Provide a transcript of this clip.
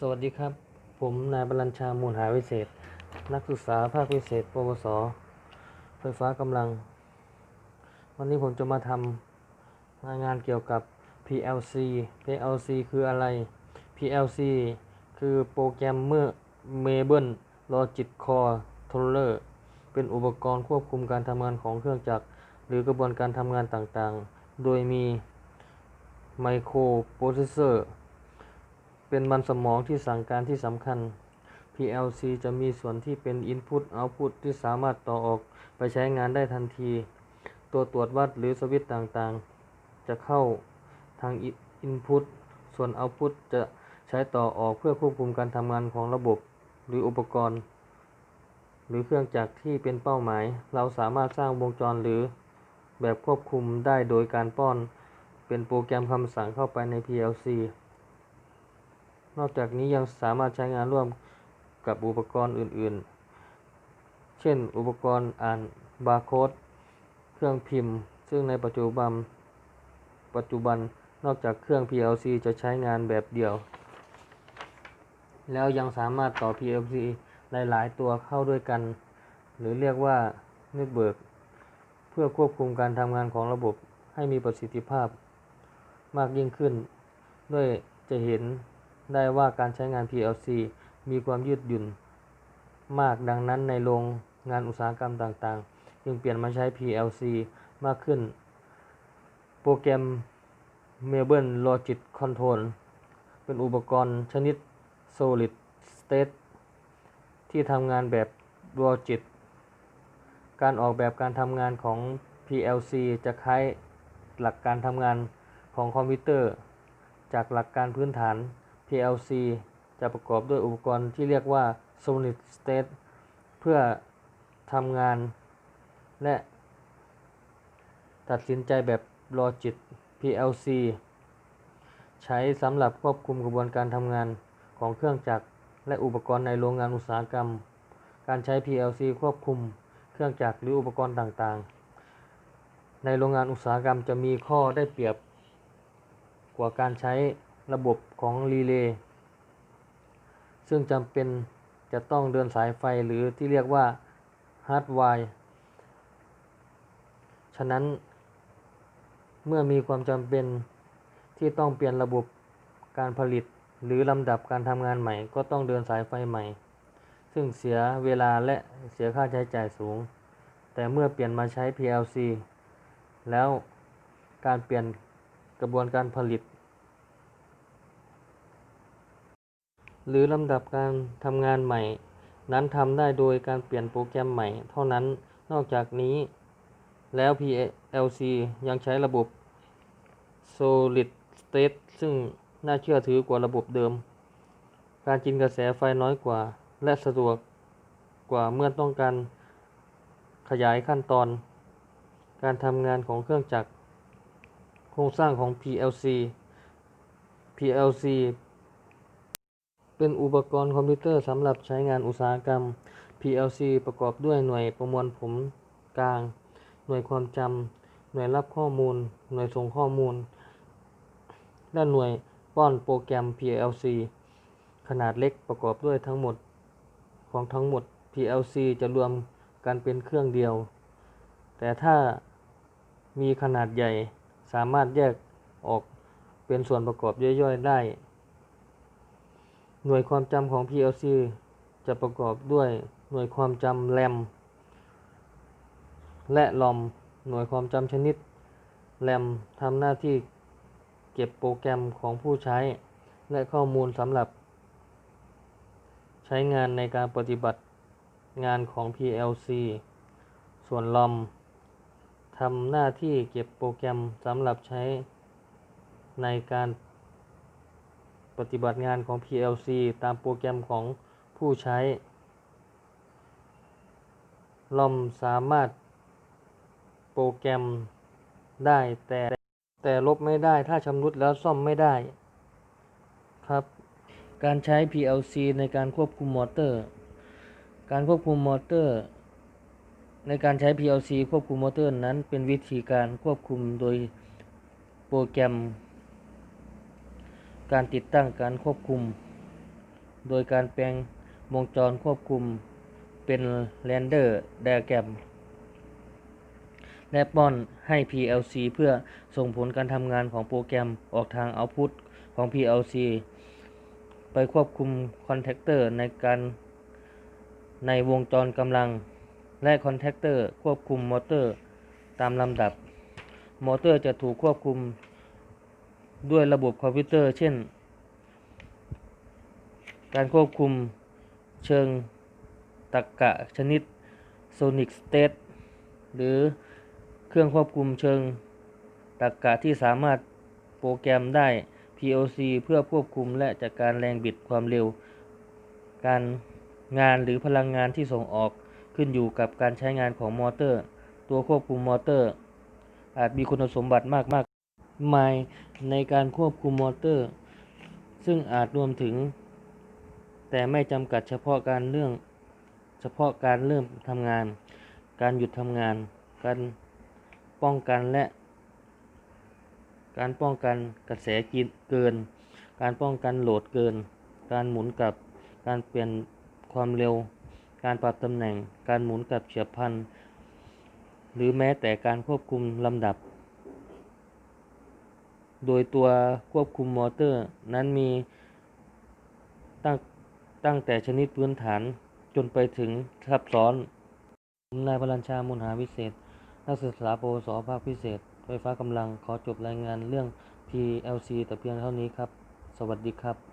สวัสดีครับ ผมนายบรรญชา มูลหาวิเศษ นักศึกษาภาควิเศษ ปวส ไฟฟ้ากำลัง วันนี้ผมจะมาทำรายงานเกี่ยวกับ PLC PLC คืออะไร PLC คือโปรแกรมเมอร์ Mabel Logic Controller เป็นอุปกรณ์ควบคุมการทำงานของเครื่องจักร หรือกระบวนการทำงานต่างๆ โดยมีไมโครโปรเซสเซอร์ เป็นมันสมองที่สั่งการที่สำคัญ PLC จะมีส่วนที่เป็น Input Output ที่สามารถต่อออกไปใช้งานได้ทันที ตัวตรวจวัดหรือสวิตช์ต่างๆ จะเข้าทาง Input ส่วน Output จะใช้ต่อออกเพื่อควบคุมการทำงานของระบบหรืออุปกรณ์ หรือเครื่องจักรที่เป็นเป้าหมาย เราสามารถสร้างวงจรหรือแบบควบคุมได้โดยการป้อน เป็นโปรแกรมคำสั่งเข้าไปใน PLC นอกจากนี้ยังสามารถใช้งานร่วมกับอุปกรณ์อื่น ๆ เช่น อุปกรณ์อ่านบาร์โค้ด เครื่องพิมพ์ ซึ่งในปัจจุบัน ปัจจุบันนอกจากเครื่อง PLC จะใช้งานแบบเดียว แล้วยังสามารถต่อ PLC หลาย ๆ ตัวเข้าด้วยกัน หรือเรียกว่าเน็ตเบิร์กเพื่อควบคุมการทำงานของระบบให้มีประสิทธิภาพมากยิ่งขึ้น ด้วยจะเห็น ได้ว่าการใช้งาน PLC มีความยืดหยุ่นมากดังนั้นในโรงงานอุตสาหกรรมต่างๆ จึงเปลี่ยนมาใช้ PLC มากขึ้น โปรแกรม Mabel Logic Control เป็นอุปกรณ์ชนิด Solid State ที่ทำงานแบบ Logic การออกแบบการทำงานของ PLC จะคล้ายหลักการทำงานของคอมพิวเตอร์ จากหลักการพื้นฐาน PLC จะประกอบด้วยอุปกรณ์ที่เรียกว่า Solid State เพื่อทำงาน และ ตัดสินใจแบบ Logic PLC ใช้สำหรับควบคุมกระบวนการทำงานของเครื่องจักร และอุปกรณ์ในโรงงานอุตสาหกรรม การใช้ PLC ควบคุมเครื่องจักรหรืออุปกรณ์ต่างๆ ในโรงงานอุตสาหกรรมจะมีข้อได้เปรียบกว่าการใช้ ระบบของรีเลย์ซึ่งจำเป็นจะต้องเดินสายไฟหรือที่เรียกว่าฮาร์ดไวร์ฉะนั้น เมื่อมีความจำเป็นที่ต้องเปลี่ยนระบบการผลิต หรือลำดับการทำงานใหม่ ก็ต้องเดินสายไฟใหม่ ซึ่งเสียเวลาและเสียค่าใช้จ่ายสูง แต่เมื่อเปลี่ยนมาใช้ PLC แล้วการเปลี่ยนกระบวนการผลิต หรือลำดับการทำงานใหม่ นั้นทำได้โดยการเปลี่ยนโปรแกรมใหม่ เท่านั้น นอกจากนี้แล้ว PLC ยังใช้ระบบ Solid State ซึ่งน่าเชื่อถือกว่าระบบเดิม การกินกระแสไฟน้อยกว่า และสะดวกกว่าเมื่อต้องการขยายขั้นตอน การทำงานของเครื่องจักร โครงสร้างของ PLC PLC เป็นอุปกรณ์คอมพิวเตอร์สำหรับใช้งานอุตสาหกรรม PLC ประกอบด้วยหน่วยประมวลผลกลาง หน่วยความจำ หน่วยรับข้อมูล หน่วยส่งข้อมูล และหน่วยป้อนโปรแกรม PLC ขนาดเล็กประกอบด้วยทั้งหมดของทั้งหมด PLC จะรวมกันเป็นเครื่องเดียว แต่ถ้ามีขนาดใหญ่สามารถแยกออกเป็นส่วนประกอบย่อยๆได้ หน่วยความจำของ PLC จะประกอบด้วยหน่วยความจำแรมและลอมหน่วยความจำชนิดแรมทำหน้าที่เก็บโปรแกรมของผู้ใช้ และข้อมูลสำหรับ ใช้งานในการปฏิบัติงานของ PLC ส่วนลอมทำหน้าที่เก็บโปรแกรมสำหรับใช้ในการ ปฏิบัติงานของ PLC ตามโปรแกรมของผู้ใช้ ลอมสามารถโปรแกรมได้แต่แต่ลบไม่ได้ถ้าชำรุดแล้วซ่อมไม่ได้ ครับ การใช้ PLC ในการควบคุมมอเตอร์ การควบคุมมอเตอร์ ในการใช้ PLC ควบคุมมอเตอร์นั้นเป็นวิธีการควบคุมโดยโปรแกรม การติดตั้งการควบคุม โดยการแปลงวงจรควบคุมเป็น Render Diagram และป้อนให้ PLC เพื่อส่งผลการทำงานของโปรแกรมออกทาง Output ของ PLC ไปควบคุมคอนแทคเตอร์ในการในวงจรกำลัง และคอนแทคเตอร์ควบคุมมอเตอร์ตามลำดับ มอเตอร์จะถูกควบคุม ด้วยระบบคอมพิวเตอร์ เช่น การควบคุมเชิงตรรกะชนิด Sonic State หรือเครื่องควบคุมเชิงตรรกะที่สามารถโปรแกรมได้ PLC เพื่อควบคุมและจัดการแรงบิดความเร็ว การงานหรือพลังงานที่ส่งออกขึ้นอยู่กับการใช้งานของมอเตอร์ ตัวควบคุมมอเตอร์ อาจมีคุณสมบัติมากมาก มายในการควบคุมมอเตอร์ ซึ่งอาจรวมถึง แต่ไม่จำกัดเฉพาะการเรื่องเฉพาะการเริ่มทำงาน การหยุดทำงาน การป้องกันและ การป้องกันกระแสกินเกิน การป้องกันโหลดเกิน การหมุนกลับ การเปลี่ยนความเร็ว การปรับตำแหน่ง การหมุนกลับเฉียบพลัน หรือแม้แต่การควบคุมลำดับ โดยตัวควบคุมมอเตอร์ นั้นมีตั้งตั้งแต่ชนิดพื้นฐานจนไปถึงซับซ้อนผมนายพลัญชามุนหาวิเศษ นักศึกษาปวสภาคพิเศษ ไฟฟ้ากำลังขอจบรายงานเรื่อง PLC แต่เพียงเท่านี้ครับ สวัสดีครับ